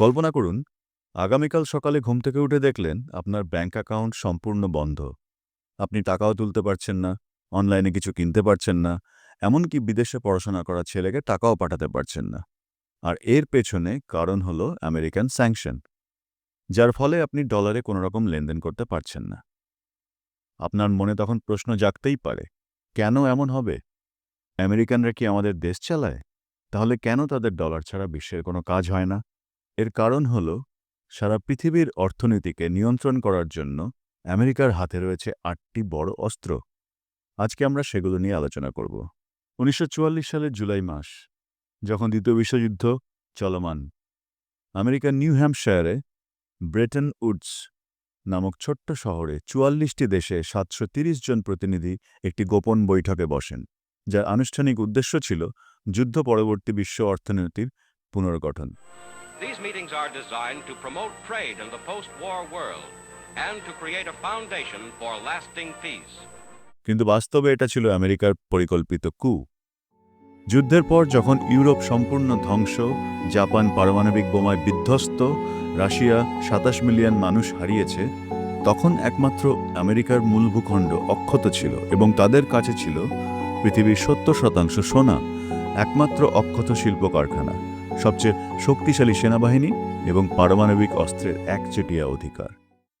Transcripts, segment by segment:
কল্পনা করুন, আগামীকাল সকালে ঘুম থেকে উঠে দেখলেন আপনার ব্যাঙ্ক অ্যাকাউন্ট সম্পূর্ণ বন্ধ। আপনি টাকাও তুলতে পারছেন না, অনলাইনে কিছু কিনতে পারছেন না, এমনকি বিদেশে পড়াশোনা করা ছেলেকে টাকাও পাঠাতে পারছেন না। আর এর পেছনে কারণ হল আমেরিকান স্যাংশন, যার ফলে আপনি ডলারে কোনো রকম লেনদেন করতে পারছেন না। আপনার মনে তখন প্রশ্ন জাগতেই পারে, কেন এমন হবে? আমেরিকানরা কি আমাদের দেশ চালায়? তাহলে কেন তাদের ডলার ছাড়া বিশ্বের কোনো কাজ হয় না? এর কারণ হল, সারা পৃথিবীর অর্থনীতিকে নিয়ন্ত্রণ করার জন্য আমেরিকার হাতে রয়েছে আটটি বড় অস্ত্র। আজকে আমরা সেগুলো নিয়ে আলোচনা করব। উনিশশো চুয়াল্লিশ সালের জুলাই মাস, যখন দ্বিতীয় বিশ্বযুদ্ধ চলমান। আমেরিকার নিউ হ্যাম্পশায়ারে ব্রেটন উডস নামক ছোট্ট শহরে চুয়াল্লিশটি দেশে সাতশো জন প্রতিনিধি একটি গোপন বৈঠকে বসেন, যার আনুষ্ঠানিক উদ্দেশ্য ছিল যুদ্ধ পরবর্তী বিশ্ব অর্থনীতির পুনর্গঠন। These meetings are designed to promote trade in the post-war world and to create a foundation for lasting peace. কিন্তু বাস্তবে এটা ছিল আমেরিকার পরিকল্পিত কু যুদ্ধের পর যখন ইউরোপ সম্পূর্ণ ধ্বংস, জাপান পারমাণবিক বোমায় বিধ্বস্ত, রাশিয়া সাতাশ মিলিয়ন মানুষ হারিয়েছে, তখন একমাত্র আমেরিকার মূল ভূখণ্ড অক্ষত ছিল এবং তাদের কাছে ছিল পৃথিবীর সত্তর শতাংশ সোনা, একমাত্র অক্ষত শিল্প কারখানা সবচেয়ে শক্তিশালী সেনাবাহিনী এবং পারমাণবিক অস্ত্রের একচেটিয়া অধিকার।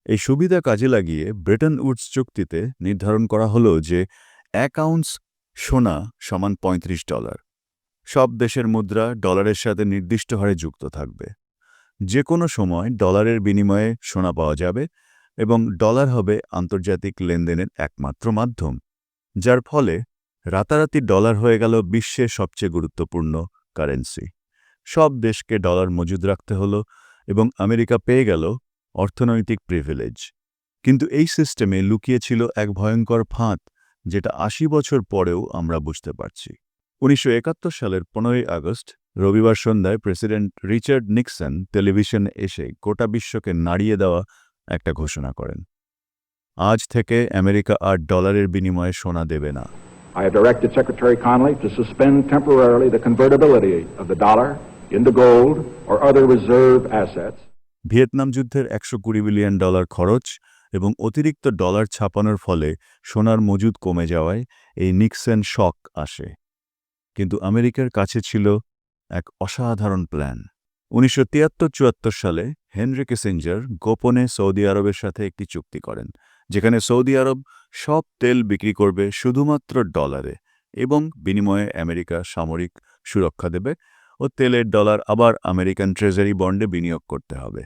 এই সুবিধা কাজে লাগিয়ে ব্রেটন উডস চুক্তিতে নির্ধারণ করা হল যে এক আউন্স সোনা সমান ৩৫ ডলার। সব দেশের মুদ্রা ডলারের সাথে নির্দিষ্ট হারে যুক্ত থাকবে। যে কোনো সময় ডলারের বিনিময়ে সোনা পাওয়া যাবে এবং ডলার হবে আন্তর্জাতিক লেনদেনের একমাত্র মাধ্যম, যার ফলে রাতারাতি ডলার হয়ে গেল বিশ্বের সবচেয়ে গুরুত্বপূর্ণ কারেন্সি। সব দেশকে ডলার মজুদ রাখতে হলো এবং আমেরিকা পেয়ে গেল অর্থনৈতিক প্রিভিলেজ কিন্তু এই সিস্টেমে লুকিয়েছিল এক ভয়ঙ্কর ফাঁদ যেটা আশি বছর পরেও আমরা বুঝতে পারছি। উনিশশো একাত্তর সালের পনেরোই আগস্ট, রবিবার সন্ধ্যায় প্রেসিডেন্ট রিচার্ড নিক্সন টেলিভিশনে এসে গোটা বিশ্বকে নাড়িয়ে দেওয়া একটা ঘোষণা করেন। আজ থেকে আমেরিকা আর ডলারের বিনিময়ে সোনা দেবে না। I have directed Secretary Connolly to suspend temporarily the convertibility of the dollar Vietnam যুদ্ধের একশো কুড়ি বিলিয়ন ডলার খরচ এবং অতিরিক্ত ডলার ছাপানোর ফলে সোনার মজুদ কমে যাওয়ায় এই নিক্সন শক আসে। কিন্তু আমেরিকার কাছে ছিল এক অসাধারণ প্ল্যান। উনিশশো তিয়াত্তর চুয়াত্তর সালে হেনরি কিসেঞ্জার গোপনে সৌদি আরবের সাথে একটি চুক্তি করেন, যেখানে সৌদি আরব সব তেল বিক্রি করবে শুধুমাত্র ডলারে এবং বিনিময়ে আমেরিকা সামরিক সুরক্ষা দেবে ও তেলের ডলার আবার আমেরিকান ট্রেজারি বন্ডে বিনিয়োগ করতে হবে।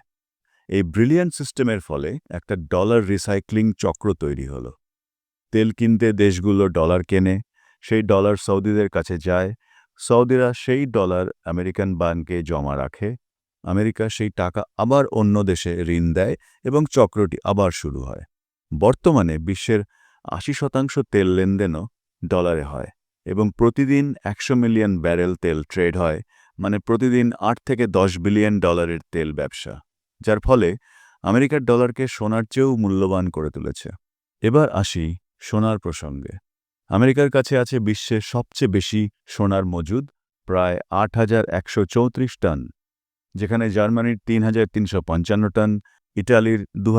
এই ব্রিলিয়ান্ট সিস্টেমের ফলে একটা ডলার রিসাইক্লিং চক্র তৈরি হলো। তেল কিনতে দেশগুলো ডলার কেনে, সেই ডলার সৌদিদের কাছে যায়, সৌদিরা সেই ডলার আমেরিকান ব্যাংকে জমা রাখে, আমেরিকা সেই টাকা আবার অন্য দেশে ঋণ দেয় এবং চক্রটি আবার শুরু হয়। বর্তমানে বিশ্বের আশি শতাংশ তেল লেনদেনও ডলারে হয় এবং প্রতিদিন একশো মিলিয়ন ব্যারেল তেল ট্রেড হয় মানে প্রতিদিন আট থেকে দশ বিলিয়ন ডলারের তেল ব্যবসা, যার ফলে আমেরিকার ডলারকে সোনার চেয়েও মূল্যবান করে তুলেছে। এবার আসি সোনার প্রসঙ্গে। আমেরিকার কাছে আছে বিশ্বের সবচেয়ে বেশি সোনার মজুদ, প্রায় আট হাজার একশো চৌত্রিশ টন, যেখানে জার্মানির তিন হাজার তিনশো পঞ্চান্ন টন, ইটালির দু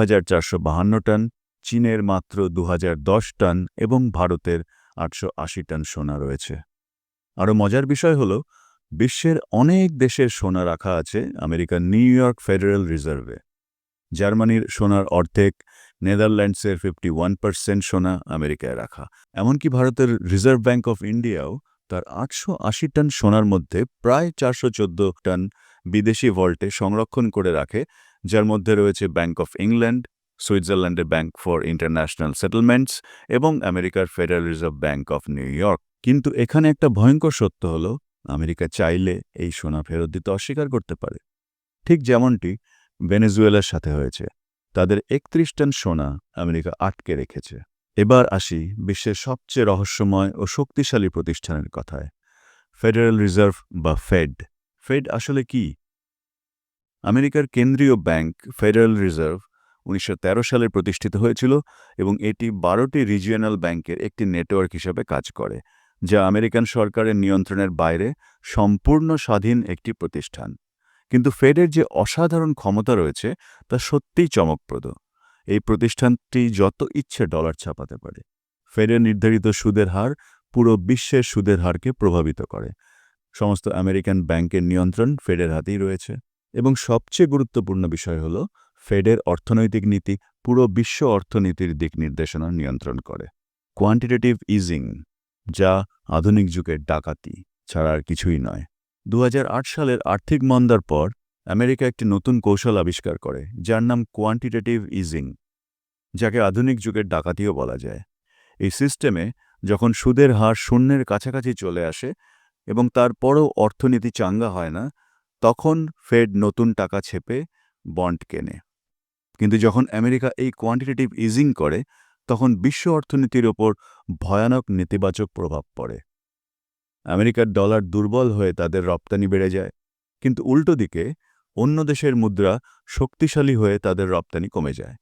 টন, চীনের মাত্র দু হাজার দশ টন এবং ভারতের আটশো আশি টন সোনা রয়েছে। আরও মজার বিষয় হল বিশ্বের অনেক দেশের সোনা রাখা আছে আমেরিকার নিউ ইয়র্ক ফেডারেল রিজার্ভে। জার্মানির সোনার অর্ধেক, নেদারল্যান্ডসের ফিফটি ওয়ান পার্সেন্ট সোনা আমেরিকায় রাখা। এমনকি ভারতের রিজার্ভ ব্যাঙ্ক অফ ইন্ডিয়াও তার আটশো আশি টন সোনার মধ্যে প্রায় চারশো চোদ্দ টন বিদেশি ভল্টে সংরক্ষণ করে রাখে, যার মধ্যে রয়েছে ব্যাঙ্ক অফ ইংল্যান্ড, সুইজারল্যান্ডের ব্যাঙ্ক ফর ইন্টারন্যাশনাল সেটেলমেন্টস এবং আমেরিকার federal reserve bank of New York. কিন্তু এখানে একটা ভয়ঙ্কর সত্য হল আমেরিকা চাইলে এই সোনা ফেরত দিতে অস্বীকার করতে পারে। ঠিক যেমনটি ভেনেজুয়েলার সাথে হয়েছে। তাদের একত্রিশ টন সোনা আমেরিকা আটকে রেখেছে। এবার আসি বিশ্বের সবচেয়ে রহস্যময় ও শক্তিশালী প্রতিষ্ঠানের কথায়। ফেডারেল রিজার্ভ বা ফেড। ফেড আসলে কি? আমেরিকার কেন্দ্রীয় ব্যাংক ফেডারেল রিজার্ভ উনিশশো তেরো সালে প্রতিষ্ঠিত হয়েছিল এবং এটি বারোটি রিজিয়নাল ব্যাংকের একটি নেটওয়ার্ক হিসেবে কাজ করে। যা আমেরিকান সরকারের নিয়ন্ত্রণের বাইরে সম্পূর্ণ স্বাধীন একটি প্রতিষ্ঠান। কিন্তু ফেডের যে অসাধারণ ক্ষমতা রয়েছে, তা সত্যিই চমকপ্রদ। এই প্রতিষ্ঠানটি যত ইচ্ছে ডলার ছাপাতে পারে। ফেডের নির্ধারিত সুদের হার পুরো বিশ্বের সুদের হারকে প্রভাবিত করে। সমস্ত আমেরিকান ব্যাংকের নিয়ন্ত্রণ ফেডের হাতেই রয়েছে। এবং সবচেয়ে গুরুত্বপূর্ণ বিষয় হল, ফেডের অর্থনৈতিক নীতি পুরো বিশ্ব অর্থনীতির দিক নির্দেশনা নিয়ন্ত্রণ করে। কোয়ান্টিটেটিভ ইজিং যা আধুনিক যুগের ডাকাতি ছাড়া আর কিছুই নয়। দু সালের আর্থিক মন্দার পর আমেরিকা একটি নতুন কৌশল আবিষ্কার করে, যার নাম কোয়ান্টিটেটিভ ইজিং যাকে আধুনিক যুগের ডাকাতিও বলা যায়। এই সিস্টেমে যখন সুদের হার শূন্যের কাছাকাছি চলে আসে এবং তারপরও অর্থনীতি চাঙ্গা হয় না, তখন ফেড নতুন টাকা ছেপে বন্ড কেনে। কিন্তু যখন আমেরিকা এই কোয়ান্টিটেটিভ ইজিং করে তখন বিশ্ব অর্থনীতির ওপর ভয়ানক নেতিবাচক প্রভাব পড়ে। আমেরিকার ডলার দুর্বল হয়ে তাদের রপ্তানি বেড়ে যায়, কিন্তু উল্টো দিকে অন্য দেশের মুদ্রা শক্তিশালী হয়ে তাদের রপ্তানি কমে যায়।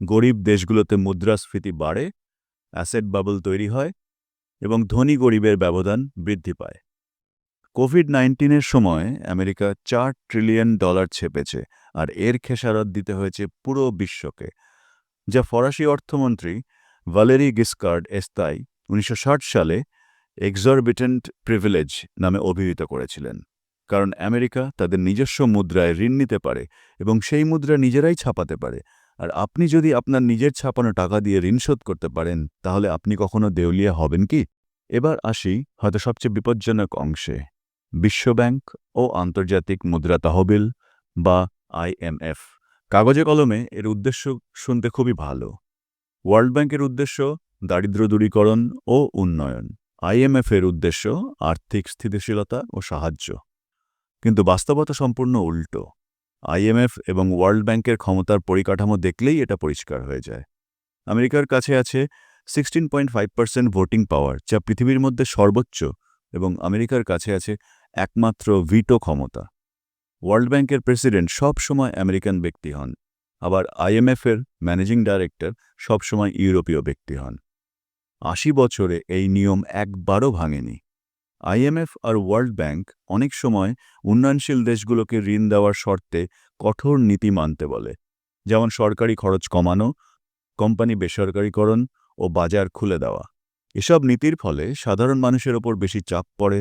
গরিব দেশগুলোতে মুদ্রাস্ফীতি বাড়ে, অ্যাসেট বাবল তৈরি হয় এবং ধনী গরিবের ব্যবধান বৃদ্ধি পায়। কোভিড নাইন্টিনের সময় আমেরিকা চার ট্রিলিয়ন ডলার ছেপেছে আর এর খেসারত দিতে হয়েছে পুরো বিশ্বকে। যা ফরাসি অর্থমন্ত্রী ভ্যালেরি গিসকার্ড এস্তাই উনিশশো ষাট সালে এক্সরবিটেন্ট প্রিভিলেজ নামে অভিহিত করেছিলেন, কারণ আমেরিকা তাদের নিজস্ব মুদ্রায় ঋণ নিতে পারে এবং সেই মুদ্রা নিজেরাই ছাপাতে পারে। আর আপনি যদি আপনার নিজের ছাপানো টাকা দিয়ে ঋণ শোধ করতে পারেন, তাহলে আপনি কখনো দেউলিয়া হবেন কি? এবার আসি হয়তো সবচেয়ে বিপজ্জনক অংশে। বিশ্বব্যাংক ও আন্তর্জাতিক মুদ্রা তহবিল বা আইএমএফ কাগজে কলমে এর উদ্দেশ্য শুনতে খুবই ভালো। ওয়ার্ল্ড ব্যাংকের উদ্দেশ্য দারিদ্র দূরীকরণ ও উন্নয়ন। আইএমএফ এর উদ্দেশ্য আর্থিক স্থিতিশীলতা ও সাহায্য। কিন্তু বাস্তবতা সম্পূর্ণ উল্টো। আইএমএফ এবং ওয়ার্ল্ড ব্যাংকের ক্ষমতার পরিকাঠামো দেখলেই এটা পরিষ্কার হয়ে যায়। আমেরিকার কাছে আছে sixteen point five percent voting power যা পৃথিবীর মধ্যে সর্বোচ্চ এবং আমেরিকার কাছে আছে একমাত্র ভিটো ক্ষমতা। ওয়ার্ল্ড ব্যাংকের প্রেসিডেন্ট সব সময় আমেরিকান ব্যক্তি হন, আবার আইএমএফের ম্যানেজিং ডাইরেক্টর সবসময় ইউরোপীয় ব্যক্তি হন। আশি বছরে এই নিয়ম একবারও ভাঙেনি। আইএমএফ আর ওয়ার্ল্ড ব্যাংক অনেক সময় উন্নয়নশীল দেশগুলোকে ঋণ দেওয়ার শর্তে কঠোর নীতি মানতে বলে, যেমন সরকারি খরচ কমানো, কোম্পানি বেসরকারীকরণ ও বাজার খুলে দেওয়া। এসব নীতির ফলে সাধারণ মানুষের ওপর বেশি চাপ পড়ে,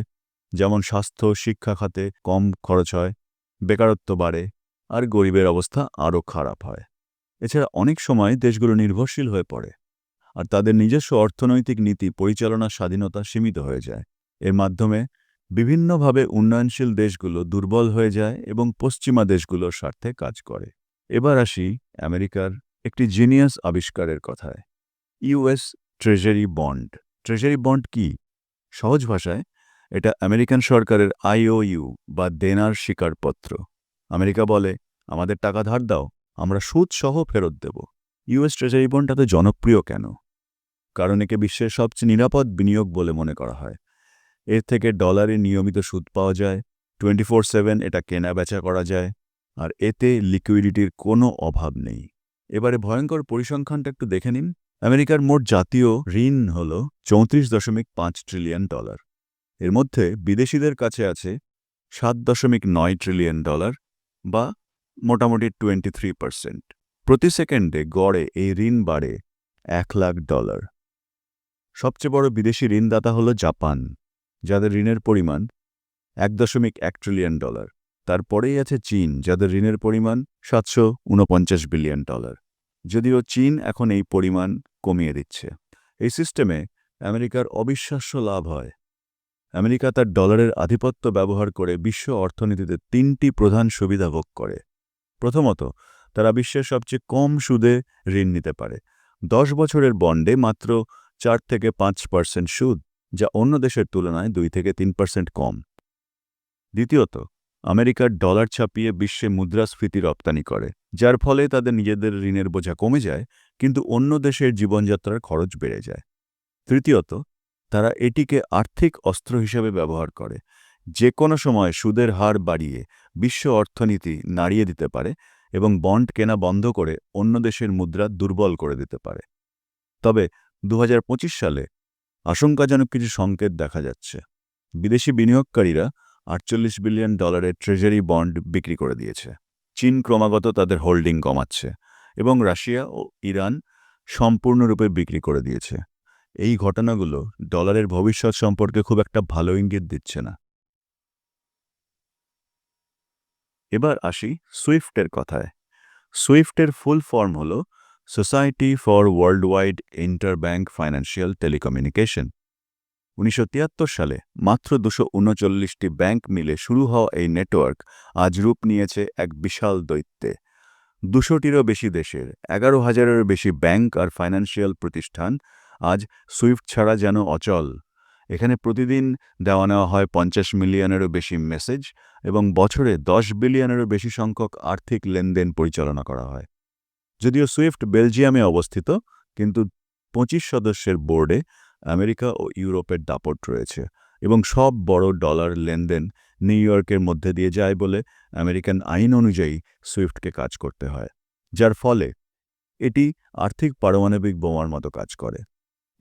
যেমন স্বাস্থ্য, শিক্ষা খাতে কম খরচ হয় বেকারত্ব বাড়ে আর গরিবের অবস্থা আরও খারাপ হয়। এছাড়া অনেক সময় দেশগুলো নির্ভরশীল হয়ে পড়ে আর তাদের নিজস্ব অর্থনৈতিক নীতি পরিচালনার স্বাধীনতা সীমিত হয়ে যায়। এর মাধ্যমে বিভিন্নভাবে উন্নয়নশীল দেশগুলো দুর্বল হয়ে যায় এবং পশ্চিমা দেশগুলোর স্বার্থে কাজ করে। এবার আসি আমেরিকার একটি জিনিয়াস আবিষ্কারের কথায়। US treasury bond. Treasury bond কি? সহজ ভাষায় এটা আমেরিকান সরকারের আইওইউ বা দেনার স্বীকারপত্র আমেরিকা বলে, আমাদের টাকা ধার দাও, আমরা সুদ সহ ফেরত দেব। ইউএস ট্রেজারি বন্ড জনপ্রিয় কেন? কারণ একে বিশ্বের সবচেয়ে নিরাপদ বিনিয়োগ বলে মনে করা হয়। এর থেকে ডলারে নিয়মিত সুদ পাওয়া যায়, টোয়েন্টি ফোর সেভেন এটা কেনা বেচা করা যায়, আর এতে লিকুইডিটির কোনো অভাব নেই। এবারে ভয়ঙ্কর পরিসংখ্যানটা একটু দেখে নিন। আমেরিকার মোট জাতীয় ঋণ হল চৌত্রিশ দশমিক পাঁচ ট্রিলিয়ন ডলার। এর মধ্যে বিদেশিদের কাছে আছে সাত দশমিক নয় ট্রিলিয়ন ডলার বা মোটামুটি টোয়েন্টি থ্রি পার্সেন্ট প্রতি সেকেন্ডে গড়ে এই ঋণ বাড়ে এক লাখ ডলার সবচেয়ে বড় বিদেশি ঋণদাতা হল জাপান, যাদের ঋণের পরিমাণ এক দশমিক এক ট্রিলিয়ন ডলার তারপরেই আছে চীন, যাদের ঋণের পরিমাণ সাতশো উনপঞ্চাশ বিলিয়ন ডলার যদিও চীন এখন এই পরিমাণ কমিয়ে দিচ্ছে। এই সিস্টেমে আমেরিকার অবিশ্বাস্য লাভ হয়। আমেরিকা তার ডলারের আধিপত্য ব্যবহার করে বিশ্ব অর্থনীতিতে তিনটি প্রধান সুবিধা ভোগ করে। প্রথমত, তারা বিশ্বের সবচেয়ে কম সুদে ঋণ নিতে পারে। দশ বছরের বন্ডে মাত্র চার থেকে পাঁচ পার্সেন্ট সুদ, যা অন্য দেশের তুলনায় দুই থেকে তিন পার্সেন্ট কম। দ্বিতীয়ত আমেরিকার ডলার ছাপিয়ে বিশ্বে মুদ্রাস্ফীতি রপ্তানি করে, যার ফলে তাদের নিজেদের ঋণের বোঝা কমে যায়, কিন্তু অন্য দেশের জীবনযাত্রার খরচ বেড়ে যায়। তৃতীয়ত তারা এটিকে আর্থিক অস্ত্র হিসেবে ব্যবহার করে। যে কোনো সময় সুদের হার বাড়িয়ে বিশ্ব অর্থনীতি নাড়িয়ে দিতে পারে এবং বন্ড কেনা বন্ধ করে অন্য দেশের মুদ্রা দুর্বল করে দিতে পারে। তবে দু হাজার পঁচিশ সালে আশঙ্কাজনক কিছু সংকেত দেখা যাচ্ছে। বিদেশি বিনিয়োগকারীরা আটচল্লিশ বিলিয়ন ডলারের ট্রেজারি বন্ড বিক্রি করে দিয়েছে। চীন ক্রমাগত তাদের হোল্ডিং কমাচ্ছে এবং রাশিয়া ও ইরান সম্পূর্ণরূপে বিক্রি করে দিয়েছে। এই ঘটনাগুলো ডলারের ভবিষ্যৎ সম্পর্কে খুব একটা ভালো ইঙ্গিত দিচ্ছে না। এবার আসি সুইফটের কথায়। সুইফটের ফুল ফর্ম হল society for world wide interbank financial telecommunication উনিশশো তিয়াত্তর সালে মাত্র দুশো উনচল্লিশটি ব্যাংক মিলে শুরু হওয়া এই নেটওয়ার্ক আজ রূপ নিয়েছে এক বিশাল দৈত্যে। দুশোটিরও বেশি দেশের, এগারো হাজারেরও বেশি ব্যাংক আর ফাইন্যান্সিয়াল প্রতিষ্ঠান আজ সুইফট ছাড়া যেন অচল। এখানে প্রতিদিন দেওয়া নেওয়া হয় পঞ্চাশ মিলিয়নেরও বেশি মেসেজ এবং বছরে দশ বিলিয়নেরও বেশি সংখ্যক আর্থিক লেনদেন পরিচালনা করা হয়। যদিও সুইফট বেলজিয়ামে অবস্থিত, কিন্তু পঁচিশ সদস্যের বোর্ডে আমেরিকা ও ইউরোপের দাপট রয়েছে এবং সব বড় ডলার লেনদেন নিউ ইয়র্কের মধ্যে দিয়ে যায় বলে আমেরিকান আইন অনুযায়ী সুইফটকে কাজ করতে হয়, যার ফলে এটি আর্থিক পারমাণবিক বোমার মতো কাজ করে।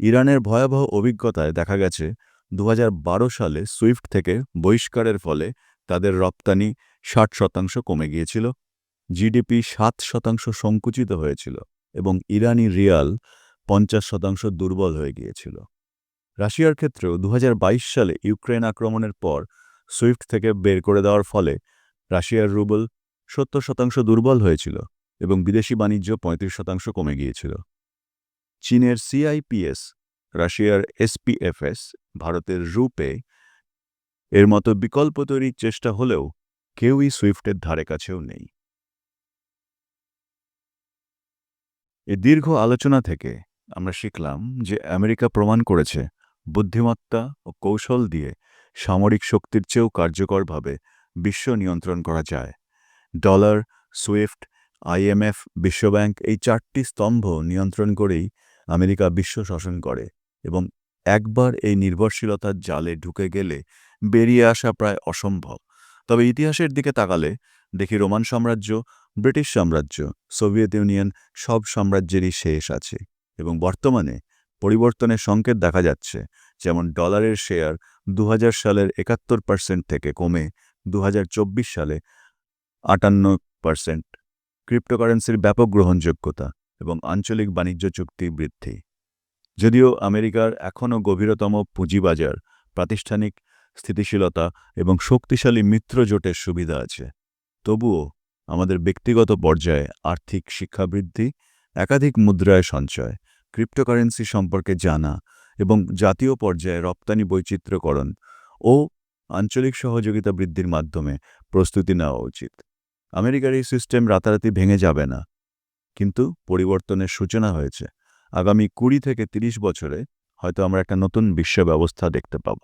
ইরানের ভয়াবহ অভিজ্ঞতায় দেখা গেছে দু হাজার বারো সালে সুইফট থেকে বহিষ্কারের ফলে তাদের রপ্তানি ষাট শতাংশ কমে গিয়েছিল, জিডিপি সাত শতাংশ সংকুচিত হয়েছিল এবং ইরানি রিয়াল পঞ্চাশ শতাংশ দুর্বল হয়ে গিয়েছিল। রাশিয়ার ক্ষেত্রেও দু হাজার বাইশ সালে ইউক্রেন আক্রমণের পর সুইফট থেকে বের করে দেওয়ার ফলে রাশিয়ার রুবল সত্তর শতাংশ দুর্বল হয়েছিল এবং বিদেশি বাণিজ্য পঁয়ত্রিশ শতাংশ কমে গিয়েছিল। চীনের সিআইপিএস, রাশিয়ার এসপিএফএস, ভারতের রুপে এর মতো বিকল্প তৈরির চেষ্টা হলেও কেউই সুইফটের ধারে কাছেও নেই। এ দীর্ঘ আলোচনা থেকে আমরা শিখলাম যে আমেরিকা প্রমাণ করেছে বুদ্ধিমত্তা ও কৌশল দিয়ে সামরিক শক্তির চেয়েও কার্যকরভাবে বিশ্ব নিয়ন্ত্রণ করা যায়। ডলার, সুইফট, আইএমএফ, বিশ্বব্যাংক এই চারটি স্তম্ভ নিয়ন্ত্রণ করেই আমেরিকা বিশ্ব শাসন করে এবং একবার এই নির্ভরশীলতার জালে ঢুকে গেলে বেরিয়ে আসা প্রায় অসম্ভব। তবে ইতিহাসের দিকে তাকালে দেখি রোমান সাম্রাজ্য, ব্রিটিশ সাম্রাজ্য, সোভিয়েত ইউনিয়ন সব সাম্রাজ্যেরই শেষ আছে এবং বর্তমানে পরিবর্তনের সংকেত দেখা যাচ্ছে, যেমন ডলারের শেয়ার দু হাজার সালের একাত্তর পার্সেন্ট থেকে কমে দু হাজার চব্বিশ সালে আটান্ন পার্সেন্ট। ক্রিপ্টোকারেন্সির ব্যাপক গ্রহণযোগ্যতা এবং আঞ্চলিক বাণিজ্য চুক্তি বৃদ্ধি। যদিও আমেরিকার এখনও গভীরতম পুঁজিবাজার, প্রাতিষ্ঠানিক স্থিতিশীলতা এবং শক্তিশালী মিত্র জোটের সুবিধা আছে, তবুও আমাদের ব্যক্তিগত পর্যায়ে আর্থিক শিক্ষাবৃদ্ধি একাধিক মুদ্রায় সঞ্চয়, ক্রিপ্টোকারেন্সি সম্পর্কে জানা এবং জাতীয় পর্যায়ে রপ্তানি বৈচিত্র্যকরণ ও আঞ্চলিক সহযোগিতা বৃদ্ধির মাধ্যমে প্রস্তুতি নেওয়া উচিত। আমেরিকার এই সিস্টেম রাতারাতি ভেঙে যাবে না। কিন্তু পরিবর্তনের সূচনা হয়েছে। আগামী কুড়ি থেকে ৩০ বছরে হয়তো আমরা একটা নতুন বিশ্ব ব্যবস্থা দেখতে পাব।